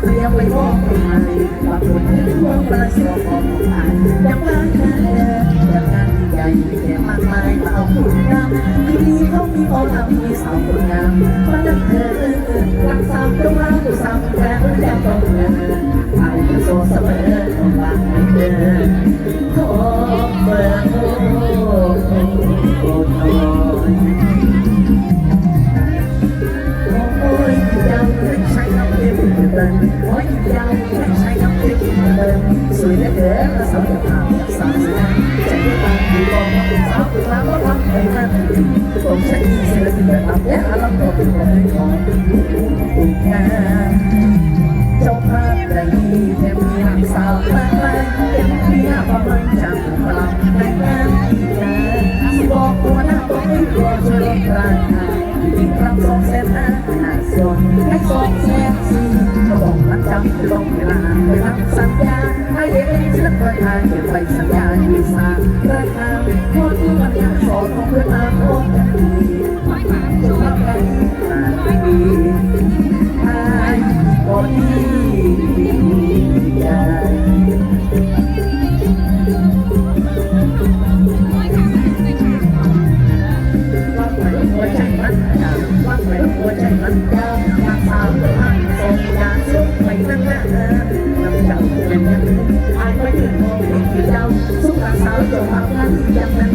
เตรียมไปมอบให้บางคนมองประสบของผ่านยังบ้านเออยังงานใหญ่แค่มากมายมาเอาคุณงามที่นี่เขามีโอลามีสาวคนงามมาดักเธอรักสามตรงรักสามแฟนแล้วต้องเธอไนโอ้ยยังไม่ใช่น้ำเต็มเดินสวยเหลือเกินสาวสาวสาวสาวใจตาดีบอกสาวตัวเราก็รักไม่มันผมใช้ศิลปินแบบนี้อารมณ์ตัวเป็นของของผู้งานเจ้าภาพใจดีแถมมีหักสาวมากมายเป็นเมียประมาณจังพลังในงานอีกนะสิบอกตัวหน้าบอกตัวช่วยลดราคาอีกครั้งสอง ไปรับสัญญาให้เองเชื่อประธานเก็บไปสัญญาวีซ่าราคาพอที่มันยังสอนของเพื่อนอาโคตรดีจะรับกันหาดีไอ้คนที่อยาว่าไปหัวใจมันอยากว่าไปหัวใจมันยาว 我们你